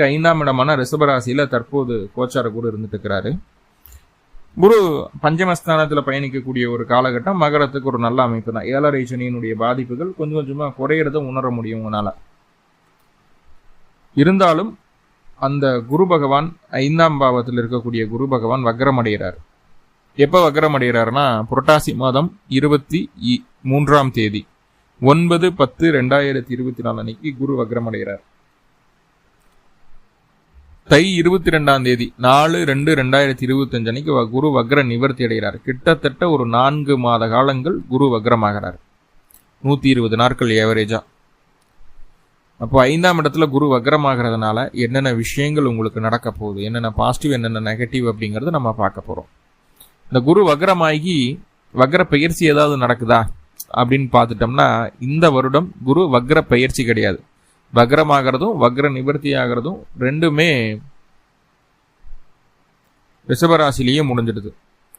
ராசிக்கு ஐந்தாம் இடமான ரிஷபராசியில தற்போது கோச்சார குரு இருந்துட்டு இருக்கிறாரு குரு பஞ்சமஸ்தானத்துல பயணிக்கக்கூடிய ஒரு காலகட்டம் மகரத்துக்கு ஒரு நல்ல அமைப்பு தான் ஏழரை சனியினுடைய பாதிப்புகள் கொஞ்சம் கொஞ்சமா குறையிறத உணர முடியும் உங்களால். இருந்தாலும் அந்த குரு பகவான் ஐந்தாம் பாவத்தில் இருக்கக்கூடிய குரு பகவான் வக்ரமடைகிறார் எப்ப வக்ரமடைகிறாருன்னா புரட்டாசி மாதம் இருபத்தி மூன்றாம் தேதி ஒன்பது பத்து ரெண்டாயிரத்தி இருபத்தி நாலு அன்னைக்கு குரு வக்ரமடைகிறார் தை இருபத்தி ரெண்டாம் தேதி நாலு ரெண்டு ரெண்டாயிரத்தி இருபத்தஞ்சு அன்னைக்கு வ- குரு வக்ர நிவர்த்தி அடைகிறார். கிட்டத்தட்ட ஒரு நான்கு மாத காலங்கள் குரு வக்ரமாகிறார். நூத்தி இருபது நாட்கள் ஏவரேஜா அப்போ ஐந்தாம் இடத்துல குரு வக்ரமாகிறதுனால என்னென்ன விஷயங்கள் உங்களுக்கு நடக்க போகுது என்னென்ன பாசிட்டிவ் என்னென்ன நெகட்டிவ் அப்படிங்கறத நம்ம பார்க்க போறோம். இந்த குரு வக்ரமாகி வக்ர பயிற்சி ஏதாவது நடக்குதா அப்படின்னு பார்த்துட்டோம்னா இந்த வருடம் குரு வக்ர பயிற்சி கிடையாது. வக்ரமாகிறதும் வக்ர நிவர்த்தி ஆகிறதும் ரெண்டுமே ரிஷபராசிலேயே முடிஞ்சிடுது.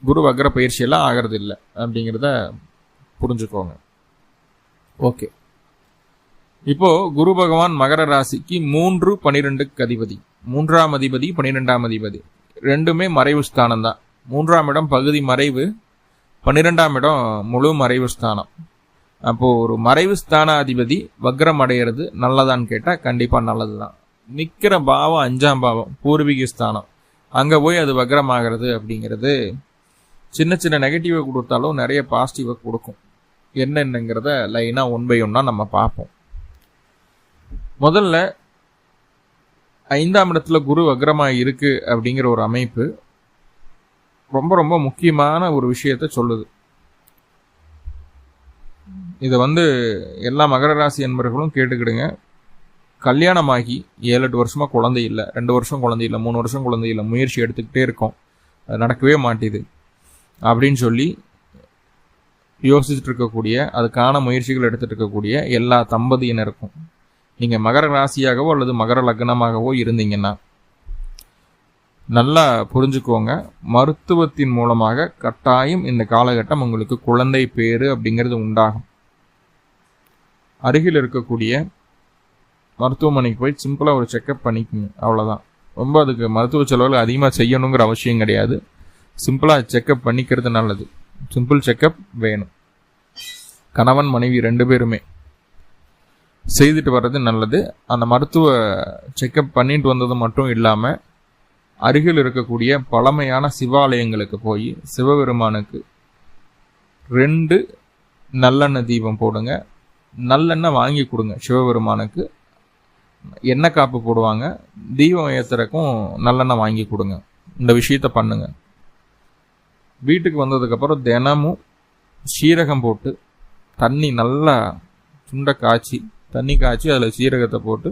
குரு வக்ர பயிற்சியெல்லாம் ஆகிறது இல்லை அப்படிங்கிறத புரிஞ்சுக்கோங்க. ஓகே. இப்போ குரு பகவான் மகர ராசிக்கு மூன்று பனிரெண்டுக்கு அதிபதி. மூன்றாம் அதிபதி பனிரெண்டாம் அதிபதி. ரெண்டுமே மறைவு ஸ்தானம் தான் மூன்றாம் இடம் பகுதி மறைவு பன்னிரெண்டாம் இடம் முழு மறைவு ஸ்தானம். அப்போ ஒரு மறைவு ஸ்தானாதிபதி வக்ரம் அடையிறது நல்லதான்னு கேட்டால் கண்டிப்பாக நல்லது நல்லதுதான். நிற்கிற பாவம் அஞ்சாம் பாவம் பூர்வீக ஸ்தானம். அங்கே போய் அது வக்ரம் ஆகிறது அப்படிங்கிறது சின்ன சின்ன நெகட்டிவை கொடுத்தாலும் நிறைய பாசிட்டிவை கொடுக்கும். என்னென்னங்கிறத லைனாக ஒன் பை ஒன்னாக நம்ம பார்ப்போம். முதல்ல ஐந்தாம் இடத்துல குரு வக்ரமாக இருக்குது அப்படிங்கிற ஒரு அமைப்பு ரொம்ப ரொம்ப முக்கியமான ஒரு விஷயத்த சொல்லுது. இதை வந்து எல்லா மகர ராசி என்பர்களும் கேட்டுக்கிடுங்க. கல்யாணமாகி ஏழு எட்டு வருஷமா குழந்தை இல்லை ரெண்டு வருஷம் குழந்தை இல்லை மூணு வருஷம் குழந்தை இல்லை முயற்சி எடுத்துக்கிட்டே இருக்கோம். அது நடக்கவே மாட்டேது. அப்படின்னு சொல்லி யோசிச்சுட்டு இருக்கக்கூடிய அதுக்கான முயற்சிகள் எடுத்துகிட்டு இருக்கக்கூடிய எல்லா தம்பதியினருக்கும். நீங்கள் மகர ராசியாகவோ அல்லது மகர லக்னமாகவோ இருந்தீங்கன்னா நல்லா புரிஞ்சுக்கோங்க. மருத்துவத்தின் மூலமாக கட்டாயம் இந்த காலகட்டம் உங்களுக்கு குழந்தை பேரு அப்படிங்கிறது உண்டாகும். அருகில் இருக்கக்கூடிய மருத்துவமனைக்கு போய் சிம்பிளாக ஒரு செக்கப் பண்ணிக்கோங்க. அவ்வளோதான் ரொம்ப அதுக்கு மருத்துவ செலவுகள் அதிகமாக செய்யணுங்கிற அவசியம் கிடையாது. சிம்பிளாக செக்கப் பண்ணிக்கிறது நல்லது. சிம்பிள் செக்கப் வேணும். கணவன் மனைவி ரெண்டு பேருமே செய்துட்டு வர்றது நல்லது. அந்த மருத்துவ செக்கப் பண்ணிட்டு வந்தது மட்டும் இல்லாமல் அருகில் இருக்கக்கூடிய பழமையான சிவாலயங்களுக்கு போய் சிவபெருமானுக்கு ரெண்டு நல்லெண்ணெய் தீபம் போடுங்க. நல்லெண்ணெய் வாங்கி கொடுங்க சிவபெருமானுக்கு. எண்ணெய் காப்பு போடுவாங்க. தீபம் ஏத்துறக்கும் நல்லெண்ணெய் வாங்கி கொடுங்க. இந்த விஷயத்த பண்ணுங்க. வீட்டுக்கு வந்ததுக்கப்புறம் தினமும் சீரகம் போட்டு தண்ணி நல்லா சுண்டை காய்ச்சி தண்ணி காய்ச்சி அதில் சீரகத்தை போட்டு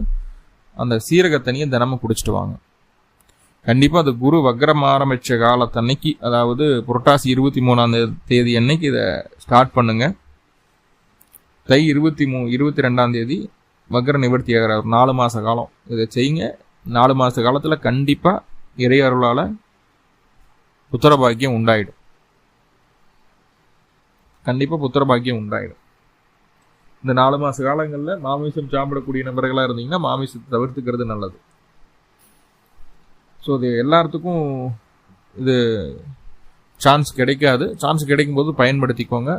அந்த சீரக தண்ணியை தினமும் குடிச்சிட்டு வாங்க. கண்டிப்பாக அது குரு வக்ரம் ஆரம்பித்த காலத்தன்னைக்கு அதாவது புரட்டாசி இருபத்தி மூணாம் தேதி அன்னைக்கு இதை ஸ்டார்ட் பண்ணுங்க. தை இருபத்தி மூ இருபத்தி ரெண்டாம் தேதி வக்ர நிவர்த்தி ஆகிற ஒரு நாலு மாத காலம் இதை செய்யுங்க. நாலு மாத காலத்தில் கண்டிப்பாக இறையருளால் புத்திரபாக்கியம் உண்டாயிடும். கண்டிப்பாக புத்திரபாக்கியம் உண்டாயிடும். இந்த நாலு மாத காலங்களில் மாமிசம் சாப்பிடக்கூடிய நபர்களாக இருந்தீங்கன்னா மாமிசத்தை தவிர்த்துக்கிறது நல்லது. ஸோ இது எல்லாத்துக்கும் இது சான்ஸ் கிடைக்காது. சான்ஸ் கிடைக்கும்போது பயன்படுத்திக்கோங்க.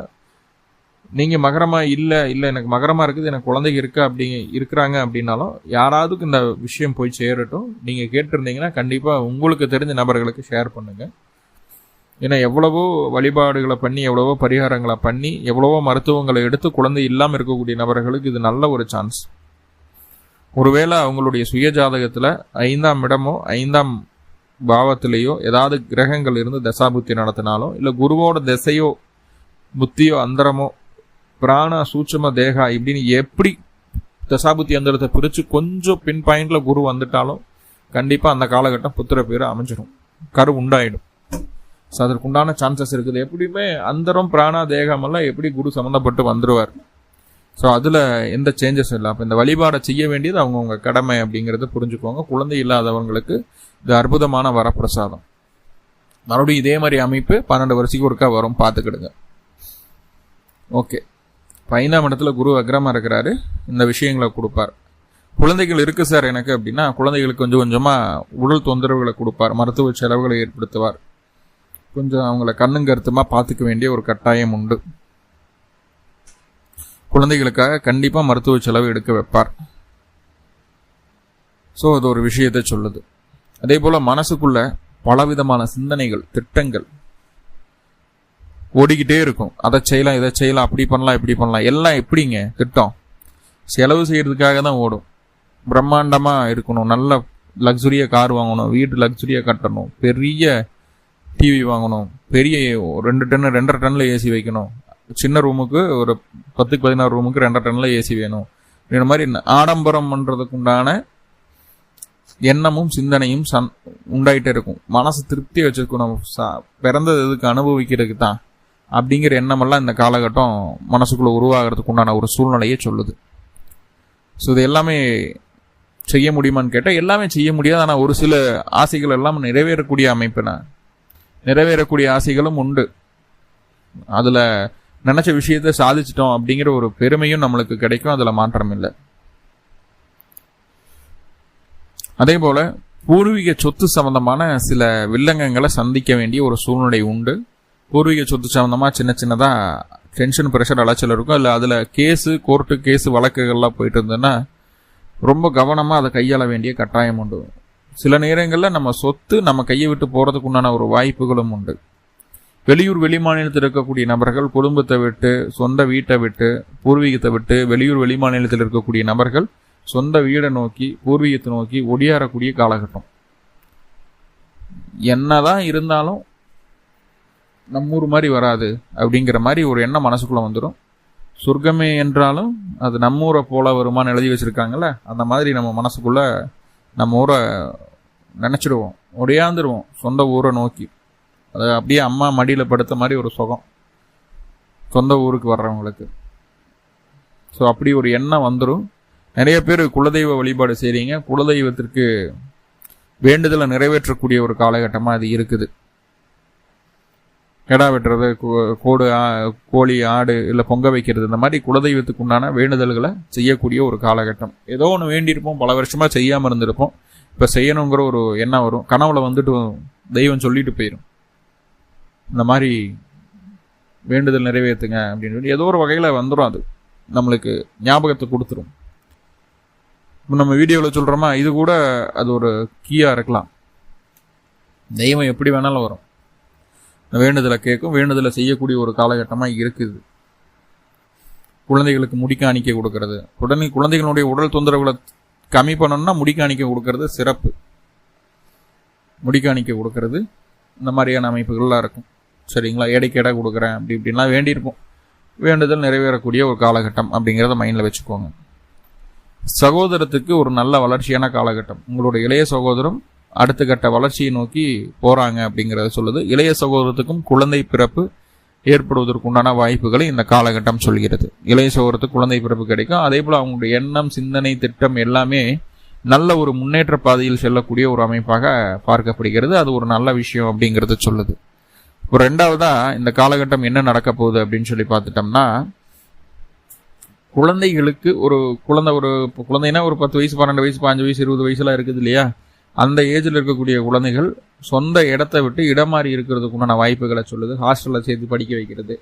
நீங்கள் மகரமாக இல்லை இல்லை எனக்கு மகரமாக இருக்குது எனக்கு குழந்தைங்க இருக்கா அப்படி இருக்கிறாங்க அப்படின்னாலும் யாராவதுக்கு இந்த விஷயம் போய் சேரட்டும். நீங்கள் கேட்டிருந்தீங்கன்னா கண்டிப்பாக உங்களுக்கு தெரிஞ்ச நபர்களுக்கு ஷேர் பண்ணுங்கள் ஏன்னா எவ்வளவோ வழிபாடுகளை பண்ணி எவ்வளவோ பரிகாரங்களை பண்ணி எவ்வளவோ மருத்துவங்களை எடுத்து குழந்தை இல்லாமல் இருக்கக்கூடிய நபர்களுக்கு இது நல்ல ஒரு சான்ஸ் ஒருவேளை அவங்களுடைய சுய ஜாதகத்தில் ஐந்தாம் இடமோ ஐந்தாம் பாவத்திலேயோ ஏதாவது கிரகங்கள் இருந்து தசாபுத்தி நடத்தினாலோ இல்லை குருவோட திசையோ புத்தியோ அந்தரமோ பிராண சூட்சம தேகா இப்படின்னு எப்படி தசாபுத்தி அந்தரத்தை பிரித்து கொஞ்சம் பின் பாயிண்ட்ல குரு வந்துட்டாலும் கண்டிப்பாக அந்த காலகட்டம் புத்திர பேர் அமைஞ்சிடும் கரு உண்டாயிடும். ஸோ அதற்குண்டான சான்சஸ் இருக்குது. எப்படியுமே அந்தரம் பிராணா தேகமெல்லாம் எப்படி குரு சம்மந்தப்பட்டு வந்துடுவார் ஸோ அதில் எந்த சேஞ்சஸும் இல்லை. அப்போ இந்த வழிபாடை செய்ய வேண்டியது அவங்கவுங்க கடமை அப்படிங்கிறத புரிஞ்சுக்கோங்க. குழந்தை இல்லாதவங்களுக்கு இது அற்புதமான வரப்பிரசாதம். மறுபடியும் இதே மாதிரி அமைப்பு பன்னெண்டு வருஷத்துக்கு ஒருக்கா வரும். பார்த்துக்கிடுங்க. ஓகே இப்போ ஐந்தாம் இடத்துல குரு அக்ரமா இருக்கிறாரு. இந்த விஷயங்களை கொடுப்பார். குழந்தைகள் இருக்குது சார் எனக்கு அப்படின்னா குழந்தைகளுக்கு கொஞ்சம் கொஞ்சமாக உடல் தொந்தரவுகளை கொடுப்பார். மருத்துவ செலவுகளை ஏற்படுத்துவார். கொஞ்சம் அவங்கள கண்ணுங்கருத்துமாக பார்த்துக்க வேண்டிய ஒரு கட்டாயம் உண்டு. குழந்தைகளுக்காக கண்டிப்பாக மருத்துவ செலவு எடுக்க வைப்பார். ஸோ அது ஒரு விஷயத்தை சொல்லுது. அதே போல் மனசுக்குள்ள பலவிதமான சிந்தனைகள் திட்டங்கள் ஓடிக்கிட்டே இருக்கும். அதை செய்யலாம் இதை செய்யலாம் அப்படி பண்ணலாம் இப்படி பண்ணலாம். எல்லாம் எப்படிங்க? திட்டம். செலவு செய்கிறதுக்காக தான் ஓடும். பிரம்மாண்டமாக இருக்கணும். நல்ல லக்ஸுரியாக கார் வாங்கணும். வீடு லக்ஸுரியாக கட்டணும். பெரிய டிவி வாங்கணும். பெரிய ரெண்டு டன்னு ரெண்டரை டன்னில் ஏசி வைக்கணும். சின்ன ரூமுக்கு ஒரு பத்துக்கு பதினாறு ரூமுக்கு ரெண்டரை டன்ல ஏசி வேணும். இந்த மாதிரி ஆடம்பரம் பண்ணுறதுக்குண்டான எண்ணமும் சிந்தனையும் சன் உண்டாயிட்டே இருக்கும். மனசு திருப்தி சா பிறந்தது இதுக்கு அனுபவிக்கிறதுக்கு தான் அப்படிங்கிற எண்ணமெல்லாம் இந்த காலகட்டம் மனசுக்குள்ளே உருவாகிறதுக்கு உண்டான ஒரு சூழ்நிலையை சொல்லுது. ஸோ இது எல்லாமே செய்ய முடியுமான்னு கேட்டால் எல்லாமே செய்ய முடியாது. ஆனால் ஒரு சில ஆசைகள் எல்லாம் நிறைவேறக்கூடிய அமைப்புனா நிறைவேறக்கூடிய ஆசைகளும் உண்டு. அதில் நினச்ச விஷயத்த சாதிச்சிட்டோம் அப்படிங்கிற ஒரு பெருமையும் நம்மளுக்கு கிடைக்கும் அதில் மாற்றம் இல்லை அதே போல பூர்வீக சொத்து சம்பந்தமான சில வில்லங்கங்களை சந்திக்க வேண்டிய ஒரு சூழ்நிலை உண்டு. பூர்வீக சொத்து சம்பந்தமா சின்ன சின்னதாக டென்ஷன் ப்ரெஷர் அலைச்சல் இருக்கும். இல்லை அதில் கேஸு கோர்ட்டு கேஸு வழக்குகள்லாம் போயிட்டு இருந்ததுன்னா ரொம்ப கவனமாக அதை கையாள வேண்டிய கட்டாயம் உண்டு. சில நேரங்களில் நம்ம சொத்து நம்ம கையை விட்டு போகிறதுக்கு உண்டான ஒரு வாய்ப்புகளும் உண்டு. வெளியூர் வெளி மாநிலத்தில் இருக்கக்கூடிய நபர்கள் குடும்பத்தை விட்டு சொந்த வீட்டை விட்டு பூர்வீகத்தை விட்டு வெளியூர் வெளிமாநிலத்தில் இருக்கக்கூடிய நபர்கள் சொந்த வீடை நோக்கி பூர்வீகத்தை நோக்கி ஒடியாறக்கூடிய காலகட்டம். என்னதான் இருந்தாலும் நம்மூர் மாதிரி வராது அப்படிங்கிற மாதிரி ஒரு எண்ணம் மனசுக்குள்ள வந்துடும் சொர்க்கமே என்றாலும் அது நம்ம ஊரை போல வருமானு எழுதி வச்சிருக்காங்கல்ல அந்த மாதிரி நம்ம மனசுக்குள்ள நம்ம ஊரை நினச்சிடுவோம் ஒடையாந்துருவோம் சொந்த ஊரை நோக்கி. அது அப்படியே அம்மா மடியில் படுத்த மாதிரி ஒரு சுகம். சொந்த ஊருக்கு வர்றவங்களுக்கு. ஸோ அப்படி ஒரு எண்ணம் வந்துடும் நிறைய பேர் குலதெய்வ வழிபாடு செய்கிறீங்க குலதெய்வத்திற்கு வேண்டுதலை நிறைவேற்றக்கூடிய ஒரு காலகட்டமாக அது இருக்குது. கெடா வெட்டுறது கோடு கோழி ஆடு இல்லை பொங்க வைக்கிறது இந்த மாதிரி குலதெய்வத்துக்கு உண்டான வேண்டுதல்களை செய்யக்கூடிய ஒரு காலகட்டம். ஏதோ ஒன்று வேண்டியிருப்போம் பல வருஷமாக செய்யாமல் இருந்திருப்போம். இப்போ செய்யணுங்கிற ஒரு எண்ணம் வரும். கனவுல வந்துட்டு தெய்வம் சொல்லிட்டு போயிடும் இந்த மாதிரி வேண்டுதல் நிறைவேற்றுங்க அப்படின்னு சொல்லி ஏதோ ஒரு வகையில் வந்துடும் அது. நம்மளுக்கு ஞாபகத்தை கொடுத்துரும். இப்போ நம்ம வீடியோவில் சொல்கிறோமா இது கூட அது ஒரு கீயாக இருக்கலாம். தெய்வம் எப்படி வேணாலும் வரும். வேண்டுதலை கேட்கும் வேண்டுதலை செய்யக்கூடிய ஒரு காலகட்டமாக இருக்குது. குழந்தைகளுக்கு முடிக்காணிக்க கொடுக்கறது. உடனே குழந்தைகளுடைய உடல் தொந்தரவுகளை கம்மி பண்ணணும்னா முடிக்காணிக்க கொடுக்கறது சிறப்பு. முடிக்காணிக்க கொடுக்கறது. இந்த மாதிரியான அமைப்புகள்லாம் இருக்கும். சரிங்களா? எடைக்கு கொடுக்குறேன் அப்படி இப்படின்லாம் வேண்டியிருப்போம் வேண்டுதல் நிறைவேறக்கூடிய ஒரு காலகட்டம் அப்படிங்கிறத மைண்டில் வச்சுக்கோங்க. சகோதரத்துக்கு ஒரு நல்ல வளர்ச்சியான காலகட்டம். உங்களுடைய இளைய சகோதரம் அடுத்த கட்ட வளர்ச்சியை நோக்கி போகிறாங்க அப்படிங்கிறத சொல்லுது. இளைய சகோதரத்துக்கும் குழந்தை பிறப்பு ஏற்படுவதற்கு உண்டான வாய்ப்புகளை இந்த காலகட்டம் சொல்கிறது. இளைய சகோதரத்துக்கு குழந்தை பிறப்பு கிடைக்கும். அதே போல் அவங்களுடைய எண்ணம் சிந்தனை திட்டம் எல்லாமே நல்ல ஒரு முன்னேற்ற பாதையில் செல்லக்கூடிய ஒரு அமைப்பாக பார்க்கப்படுகிறது. அது ஒரு நல்ல விஷயம் அப்படிங்கிறத சொல்லுது. ஒரு ரெண்டாவதா இந்த காலகட்டம் என்ன நடக்க போகுது அப்படின்னு சொல்லி பார்த்துட்டோம்னா குழந்தைகளுக்கு ஒரு குழந்தை ஒரு குழந்தைனா ஒரு பத்து வயசு பன்னெண்டு வயசு பாஞ்சு வயசு இருபது வயசுலாம் இருக்குது இல்லையா? அந்த ஏஜில் இருக்கக்கூடிய குழந்தைகள் சொந்த இடத்த விட்டு இடம் மாறி இருக்கிறதுக்கு உண்டான வாய்ப்புகளை சொல்லுது. ஹாஸ்டலில் சேர்த்து படிக்க வைக்கிறது.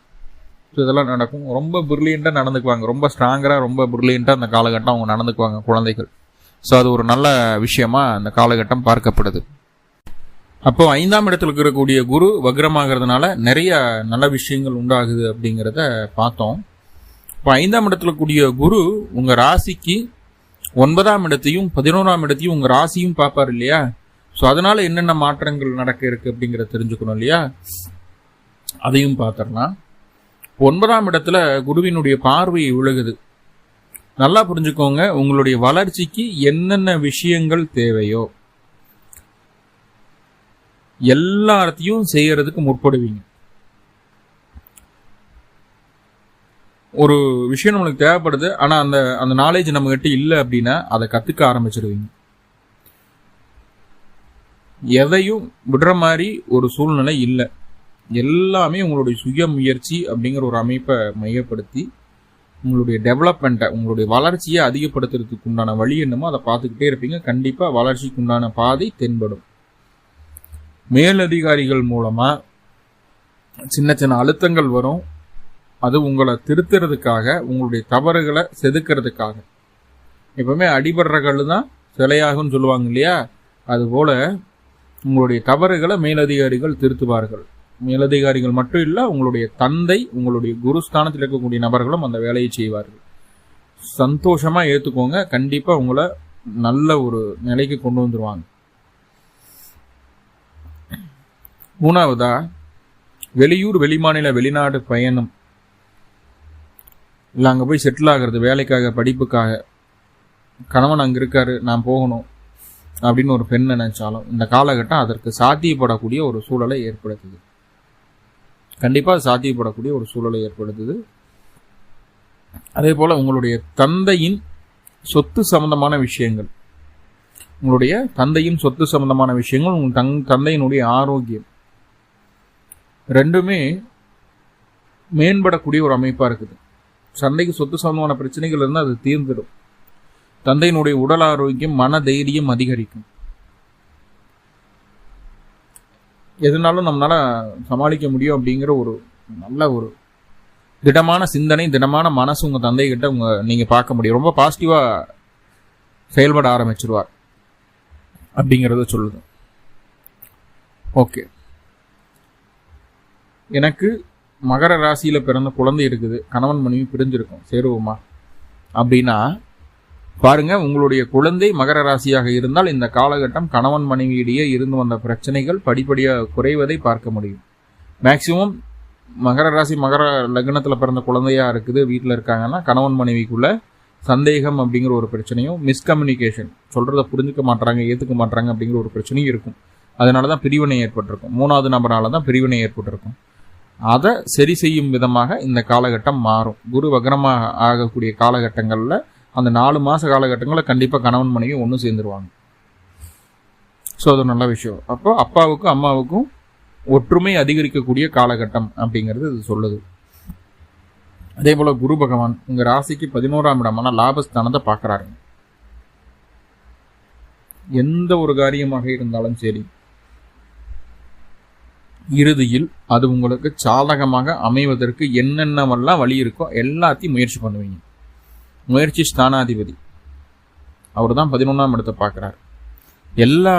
ஸோ இதெல்லாம் நடக்கும். ரொம்ப பிரில்லியண்ட்டாக நடந்துக்குவாங்க. ரொம்ப ஸ்ட்ராங்கராக ரொம்ப பிரில்லியண்ட்டாக அந்த காலகட்டம் அவங்க நடந்துக்குவாங்க குழந்தைகள். ஸோ அது ஒரு நல்ல விஷயமா அந்த காலகட்டம் பார்க்கப்படுது. அப்போ ஐந்தாம் இடத்துல இருக்கக்கூடிய குரு வக்ரமாகிறதுனால நிறைய நல்ல விஷயங்கள் உண்டாகுது அப்படிங்கிறத பார்த்தோம். இப்போ ஐந்தாம் இடத்துல கூடிய குரு உங்கள் ராசிக்கு ஒன்பதாம் இடத்தையும் பதினோராம் இடத்தையும் உங்கள் ராசியும் பார்ப்பார் இல்லையா? ஸோ அதனால் என்னென்ன மாற்றங்கள் நடக்க இருக்கு அப்படிங்கிறத தெரிஞ்சுக்கணும் இல்லையா? அதையும் பார்த்துடலாம் ஒன்பதாம் இடத்துல குருவினுடைய பார்வை விழுகுது. நல்லா புரிஞ்சுக்கோங்க உங்களுடைய வளர்ச்சிக்கு என்னென்ன விஷயங்கள் தேவையோ. எல்லாத்தையும் செய்யறதுக்கு முற்படுவீங்க. ஒரு விஷயம் நம்மளுக்கு தேவைப்படுது ஆனா அந்த அந்த நாலேஜ் நம்ம கிட்ட இல்லை அப்படின்னா அதை கத்துக்க ஆரம்பிச்சிருவீங்க. எதையும் விடுற மாதிரி ஒரு சூழ்நிலை இல்லை. எல்லாமே உங்களுடைய சுய முயற்சி அப்படிங்கிற ஒரு அமைப்பை மையப்படுத்தி உங்களுடைய டெவலப்மெண்ட்டை உங்களுடைய வளர்ச்சியை அதிகப்படுத்துறதுக்கு உண்டான வழி என்னமோ அதை பார்த்துக்கிட்டே இருப்பீங்க. கண்டிப்பாக வளர்ச்சிக்கு உண்டான பாதை தென்படும். மேலதிகாரிகள் மூலமாக சின்ன சின்ன அழுத்தங்கள் வரும். அது உங்களை திருத்துறதுக்காக உங்களுடைய தவறுகளை செதுக்கிறதுக்காக. எப்பவுமே அடிபடுற தான் சிலையாகும்னு சொல்லுவாங்க இல்லையா? அதுபோல் உங்களுடைய தவறுகளை மேலதிகாரிகள் திருத்துவார்கள். மேலதிகாரிகள் மட்டும் இல்லை உங்களுடைய தந்தை உங்களுடைய குருஸ்தானத்தில் இருக்கக்கூடிய நபர்களும் அந்த வேலையை செய்வார்கள். சந்தோஷமாக ஏற்றுக்கோங்க கண்டிப்பாக உங்களை நல்ல ஒரு நிலைக்கு கொண்டு வந்துடுவாங்க மூணாவதா வெளியூர் வெளிமாநில வெளிநாடு பயணம். இல்லை அங்கே போய் செட்டில் ஆகிறது வேலைக்காக படிப்புக்காக. கணவன் அங்கே இருக்காரு நான் போகணும் அப்படின்னு ஒரு பெண் நினைச்சாலும் இந்த காலகட்டம் அதற்கு சாத்தியப்படக்கூடிய ஒரு சூழலை ஏற்படுத்துது. கண்டிப்பாக சாத்தியப்படக்கூடிய ஒரு சூழலை ஏற்படுத்துது. அதே போல் உங்களுடைய தந்தையின் சொத்து சம்பந்தமான விஷயங்கள். உங்களுடைய தந்தையின் சொத்து சம்பந்தமான விஷயங்கள் உங்கள் தங் தந்தையினுடைய ஆரோக்கியம். ரெண்டுமே மேம்படக்கூடிய ஒரு அமைப்பாக இருக்குது. சண்டைக்கு சொத்து சம்பந்தமான பிரச்சனைகள் இருந்தால் அது தீர்ந்துடும். தந்தையினுடைய உடல் ஆரோக்கியம் மன தைரியம் அதிகரிக்கும். எதுனாலும் நம்மளால சமாளிக்க முடியும் அப்படிங்கிற ஒரு நல்ல ஒரு திடமான சிந்தனை திடமான மனசு உங்கள் தந்தை உங்கள் நீங்கள் பார்க்க முடியும். ரொம்ப பாசிட்டிவாக செயல்பட ஆரம்பிச்சிருவார் அப்படிங்கிறத சொல்லுது. ஓகே. எனக்கு மகர ராசியில் பிறந்த குழந்தை இருக்குது. கணவன் மனைவி பிரிஞ்சிருக்கும். சேருவோமா? அப்படின்னா பாருங்க உங்களுடைய குழந்தை மகர ராசியாக இருந்தால் இந்த காலகட்டம் கணவன் மனைவியிடையே இருந்து வந்த பிரச்சனைகள் படிப்படியாக குறைவதை பார்க்க முடியும். மேக்சிமம் மகர ராசி மகர லக்னத்தில் பிறந்த குழந்தையா இருக்குது வீட்டில் இருக்காங்கன்னா கணவன் மனைவிக்குள்ள சந்தேகம் அப்படிங்கிற ஒரு பிரச்சனையும் மிஸ்கம்யூனிகேஷன் சொல்கிறத புரிஞ்சுக்க மாட்டாங்க ஏற்றுக்க மாட்டாங்க அப்படிங்கிற ஒரு பிரச்சனையும் இருக்கும். அதனால தான் பிரிவினை ஏற்பட்டிருக்கும். மூணாவது நபரால் தான் பிரிவினை ஏற்பட்டிருக்கும். அதை சரி செய்யும் விதமாக இந்த காலகட்டம் மாறும். குரு வக்ரமாக ஆகக்கூடிய காலகட்டங்களில் அந்த நாலு மாத காலகட்டங்களில் கண்டிப்பாக கணவன் மனைவி ஒன்று சேர்ந்துருவாங்க. ஸோ அது நல்ல விஷயம். அப்போ அப்பாவுக்கும் அம்மாவுக்கும் ஒற்றுமை அதிகரிக்கக்கூடிய காலகட்டம் அப்படிங்கிறது இது சொல்லுது. அதே போல் குரு பகவான் உங்கள் ராசிக்கு பதினோராம் இடமான லாபஸ்தானத்தை பார்க்குறாருங்க. எந்த ஒரு காரியமாக இருந்தாலும் சரி இறுதியில் அது உங்களுக்கு சாதகமாக அமைவதற்கு என்னென்னவெல்லாம் வழி இருக்கோ எல்லாத்தையும் முயற்சி பண்ணுவீங்க. முயற்சி ஸ்தானாதிபதி. அவர் தான் பதினொன்றாம் இடத்தை பார்க்குறாரு. எல்லா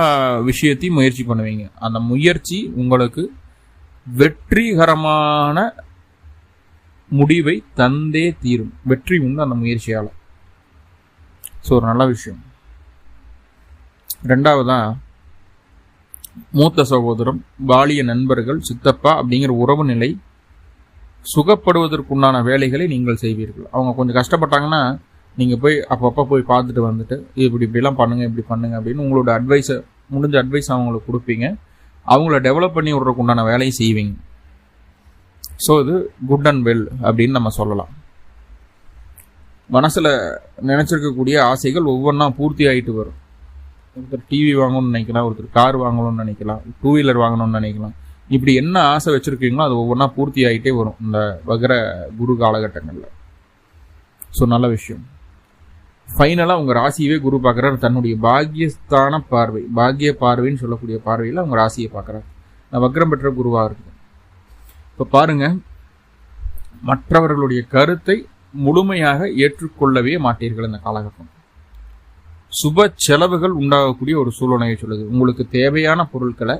விஷயத்தையும் முயற்சி பண்ணுவீங்க. அந்த முயற்சி உங்களுக்கு வெற்றிகரமான முடிவை தந்தே தீரும். வெற்றி உண்டு அந்த முயற்சியால். ஸோ ஒரு நல்ல விஷயம். ரெண்டாவதாக மூத்த சகோதரம் பாலிய நண்பர்கள் சித்தப்பா அப்படிங்கிற உறவு நிலை சுகப்படுவதற்குண்டான வேலைகளை நீங்கள் செய்வீர்கள். அவங்க கொஞ்சம் கஷ்டப்பட்டாங்கன்னா நீங்கள் போய் அப்பப்போ போய் பார்த்துட்டு வந்துட்டு இப்படி இப்படிலாம் பண்ணுங்கள் இப்படி பண்ணுங்க அப்படின்னு உங்களோட அட்வைஸை முடிஞ்ச அட்வைஸ் அவங்களுக்கு கொடுப்பீங்க. அவங்கள டெவலப் பண்ணி விட்றதுக்குண்டான வேலையை செய்வீங்க. ஸோ இது குட் அண்ட் வெல் அப்படின்னு நம்ம சொல்லலாம். மனசில் நினச்சிருக்கக்கூடிய ஆசைகள் ஒவ்வொன்றா பூர்த்தி ஆகிட்டு வரும். ஒருத்தர் டிவி வாங்கணும்னு நினைக்கலாம் ஒருத்தர் கார் வாங்கணும்னு நினைக்கலாம் டூ வீலர் வாங்கணும்னு நினைக்கலாம். இப்படி என்ன ஆசை வச்சுருக்கீங்களோ அது ஒவ்வொன்றா பூர்த்தி ஆகிட்டே வரும் இந்த வகர குரு காலகட்டங்களில். ஸோ நல்ல விஷயம். ஃபைனலாக உங்கள் ராசியவே குரு பார்க்குறாரு. தன்னுடைய பாக்கியஸ்தான பார்வை பாக்கிய பார்வைன்னு சொல்லக்கூடிய பார்வையில் அவங்க ராசியை பார்க்குறாரு. நான் வக்ரம் பெற்ற குருவாக இருக்குது இப்போ பாருங்க மற்றவர்களுடைய கருத்தை முழுமையாக ஏற்றுக்கொள்ளவே மாட்டீர்கள் இந்த காலகட்டம். சுப செலவுகள் உண்டாகக்கூடிய ஒரு சூழ்நிலையை சொல்லுது. உங்களுக்கு தேவையான பொருட்களை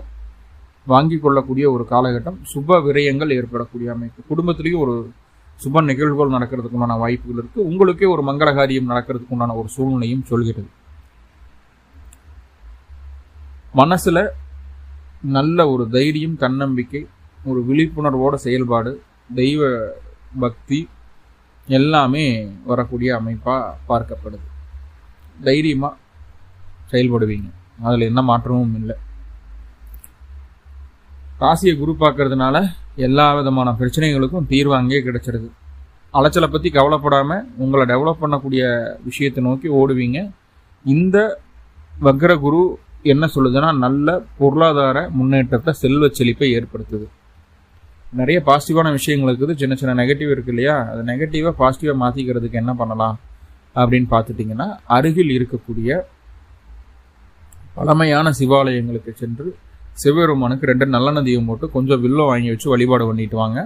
வாங்கி கொள்ளக்கூடிய ஒரு காலகட்டம் சுப விரயங்கள் ஏற்படக்கூடிய அமைப்பு. குடும்பத்திலையும் ஒரு சுப நிகழ்வுகள் நடக்கிறதுக்கு உண்டான வாய்ப்புகள் இருக்குது உங்களுக்கே ஒரு மங்களகாரியம் நடக்கிறதுக்கு உண்டான ஒரு சூழ்நிலையும் சொல்கிறது. மனசில் நல்ல ஒரு தைரியம் தன்னம்பிக்கை ஒரு விழிப்புணர்வோட செயல்பாடு தெய்வ பக்தி எல்லாமே வரக்கூடிய அமைப்பாக பார்க்கப்படுது. தைரியமாக செயல்படுவீங்க. அதில் என்ன மாற்றமும் இல்லை. ராசியை குரு பார்க்கறதுனால எல்லா விதமான பிரச்சனைகளுக்கும் தீர்வு அங்கேயே கிடைச்சிருது. அலைச்சலை பற்றி கவலைப்படாமல் உங்களை டெவலப் பண்ணக்கூடிய விஷயத்தை நோக்கி ஓடுவீங்க. இந்த வக்ர குரு என்ன சொல்லுதுன்னா நல்ல பொருளாதார முன்னேற்றத்தை செல்வ செழிப்பை ஏற்படுத்துது. நிறைய பாசிட்டிவான விஷயங்கள் இருக்குது. சின்ன சின்ன நெகட்டிவ் இருக்கு இல்லையா? அது நெகட்டிவாக பாசிட்டிவாக மாற்றிக்கிறதுக்கு என்ன பண்ணலாம்? அப்படின்னு பார்த்துட்டிங்கன்னா அருகில் இருக்கக்கூடிய பழமையான சிவாலயங்களுக்கு சென்று சிவபெருமானுக்கு ரெண்டு நல்ல நதியும் போட்டு கொஞ்சம் வில்லம் வாங்கி வச்சு வழிபாடு பண்ணிட்டு வாங்க.